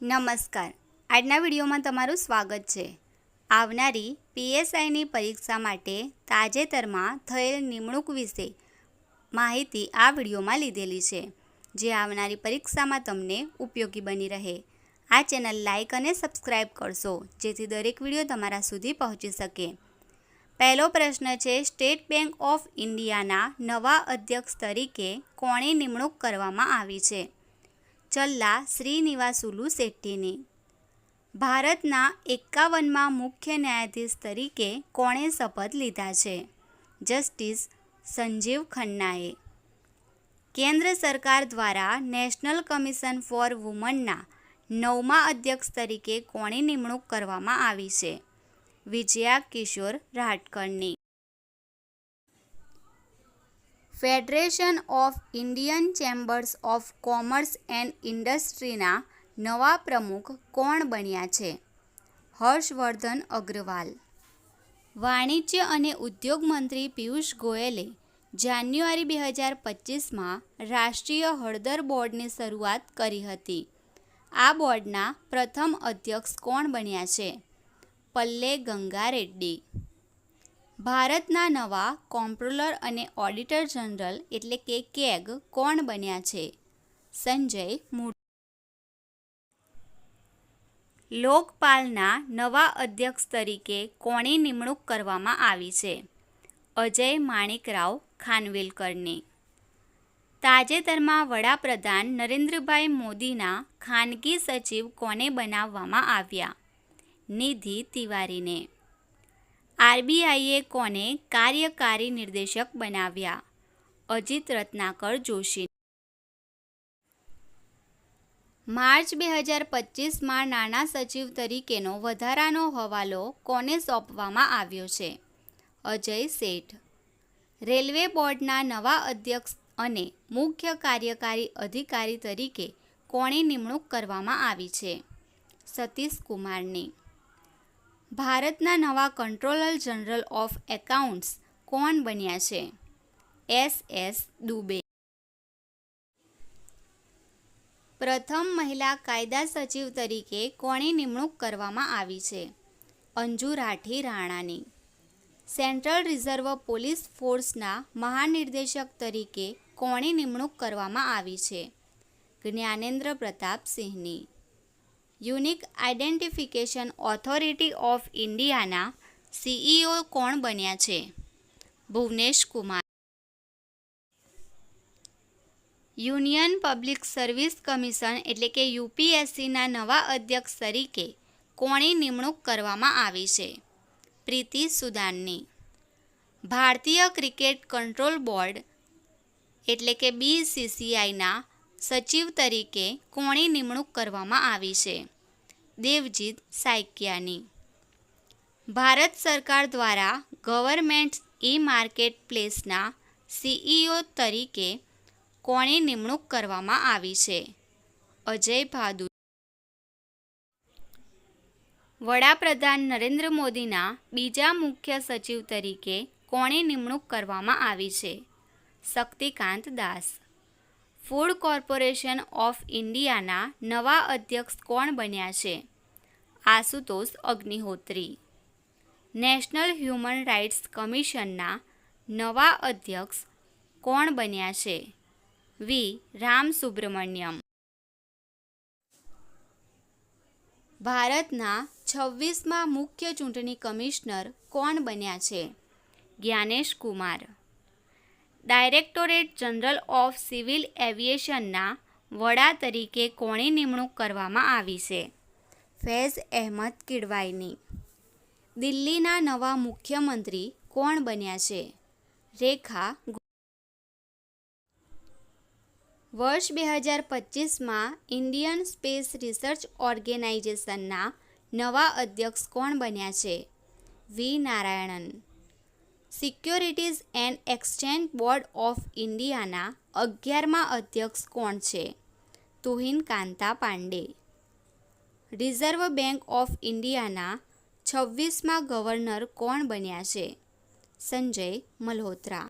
નમસ્કાર. આજના વિડીયોમાં તમારું સ્વાગત છે. આવનારી પીએસઆઈની પરીક્ષા માટે તાજેતરમાં થયેલ નિમણૂક વિશે માહિતી આ વિડીયોમાં લીધેલી છે, જે આવનારી પરીક્ષામાં તમને ઉપયોગી બની રહે. આ ચેનલ લાઇક અને સબસ્ક્રાઇબ કરશો, જેથી દરેક વીડિયો તમારા સુધી પહોંચી શકે. પહેલો પ્રશ્ન છે, સ્ટેટ બેંક ઓફ ઇન્ડિયાના નવા અધ્યક્ષ તરીકે કોણે નિમણૂક કરવામાં આવી છે? ચલ્લા શ્રીનિવાસુલુ શેટ્ટીની. ભારતના એકાવનમાં મુખ્ય ન્યાયાધીશ તરીકે કોણે શપથ લીધા છે? જસ્ટિસ સંજીવ ખન્નાએ. કેન્દ્ર સરકાર દ્વારા નેશનલ કમિશન ફોર વુમનના નવમા અધ્યક્ષ તરીકે કોની નિમણૂક કરવામાં આવી છે. Vijaya Kishore રાઠકરની. Federation of Indian chambers of commerce and ઇન્ડસ્ટ્રીના નવા પ્રમુખ કોણ બન્યા છે? હર્ષવર્ધન અગ્રવાલ. વાણિજ્ય અને ઉદ્યોગ મંત્રી પિયુષ ગોયલે જાન્યુઆરી બે હજાર પચીસમાં રાષ્ટ્રીય હળદર બોર્ડની શરૂઆત કરી હતી. આ બોર્ડના પ્રથમ અધ્યક્ષ કોણ બન્યા છે? પલ્લે ગંગા રેડ્ડી ભારતના નવા કોમ્પ્રોલર અને ઓડિટર જનરલ એટલે કે કેગ કોણ બન્યા છે? સંજય મૂળ લોકપાલના નવા અધ્યક્ષ તરીકે કોની નિમણૂક કરવામાં આવી છે? અજય માણિકરાવ ખાનવિલકરની. તાજેતરમાં વડાપ્રધાન નરેન્દ્રભાઈ મોદીના ખાનગી સચિવ કોને બનાવવામાં આવ્યા? નિધિ તિવારીને. આરબીઆઈએ કોને કાર્યકારી નિર્દેશક બનાવ્યા? અજીત રત્નાકર જોશી. માર્ચ બે હજાર પચીસમાં નાણાં સચિવ તરીકેનો વધારાનો હવાલો કોને સોંપવામાં આવ્યો છે? અજય શેઠ. રેલવે બોર્ડના નવા અધ્યક્ષ અને મુખ્ય કાર્યકારી અધિકારી તરીકે કોણે નિમણૂક કરવામાં આવી છે? સતીશ કુમારની ભારતના નવા કંટ્રોલર જનરલ ઓફ એકાઉન્ટ્સ કોણ બન્યા છે? એસ. એસ. દુબે. પ્રથમ મહિલા કાયદા સચિવ તરીકે કોની નિમણૂક કરવામાં આવી છે? અંજુ રાઠી રાણાની. સેન્ટ્રલ રિઝર્વ પોલીસ ફોર્સના મહાનિર્દેશક તરીકે કોની નિમણૂક કરવામાં આવી છે? જ્ઞાનેન્દ્ર પ્રતાપ સિંહની. યુનિક આઇડેન્ટિફિકેશન ઓથોરિટી ઓફ ઇન્ડિયાના સીઈઓ કોણ બન્યા છે? Bhuvnesh Kumar. Union public service commission એટલે કે યુપીએસસીના નવા અધ્યક્ષ તરીકે કોની નિમણૂક કરવામાં આવી છે. પ્રીતિ સુદાનની. ભારતીય ક્રિકેટ કંટ્રોલ બોર્ડ એટલે કે બીસીસીઆઈના સચિવ તરીકે કોની નિમણૂક કરવામાં આવી છે. દેવજીત સાયકિયાની. ભારત સરકાર દ્વારા ગવર્મેન્ટ ઈ માર્કેટ પ્લેસના સીઈઓ તરીકે કોની નિમણૂક કરવામાં આવી છે. અજય ભાદુ વડાપ્રધાન નરેન્દ્ર મોદીના બીજા મુખ્ય સચિવ તરીકે કોની નિમણૂક કરવામાં આવી છે. Shaktikanta Das. Food corporation of ઇન્ડિયાના નવા અધ્યક્ષ કોણ બન્યા છે? Ashutosh Agnihotri. National human rights કમિશનના નવા અધ્યક્ષ કોણ બન્યા છે? વી. રામ સુબ્રમણ્યમ ભારતના છવ્વીસમાં મુખ્ય ચૂંટણી કમિશનર કોણ બન્યા છે? Gyanesh Kumar. Directorate general of civil એવિએશનના વડા તરીકે કોની નિમણૂક કરવામાં આવી છે? ફૈઝ અહેમદ કિડવાઈની. દિલ્હીના નવા મુખ્યમંત્રી કોણ બન્યા છે? રેખા વર્ષ બે હજાર પચીસમાં ઇન્ડિયન સ્પેસ રિસર્ચ ઓર્ગેનાઇઝેશનના નવા અધ્યક્ષ કોણ બન્યા છે? V. Narayanan. Securities and exchange board of ઇન્ડિયાના અગિયારમાં અધ્યક્ષ કોણ છે? Tuhin Kanta Pandey. Reserve bank of ઇન્ડિયાના છવ્વીસમાં ગવર્નર કોણ બન્યા છે? સંજય મલ્હોત્રા.